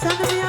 Sagami.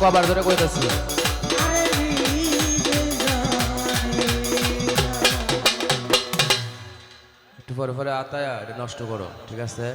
কবার ধরে কইতাছি একটু পরে পরে আতায়া নষ্ট করো ঠিক আছে?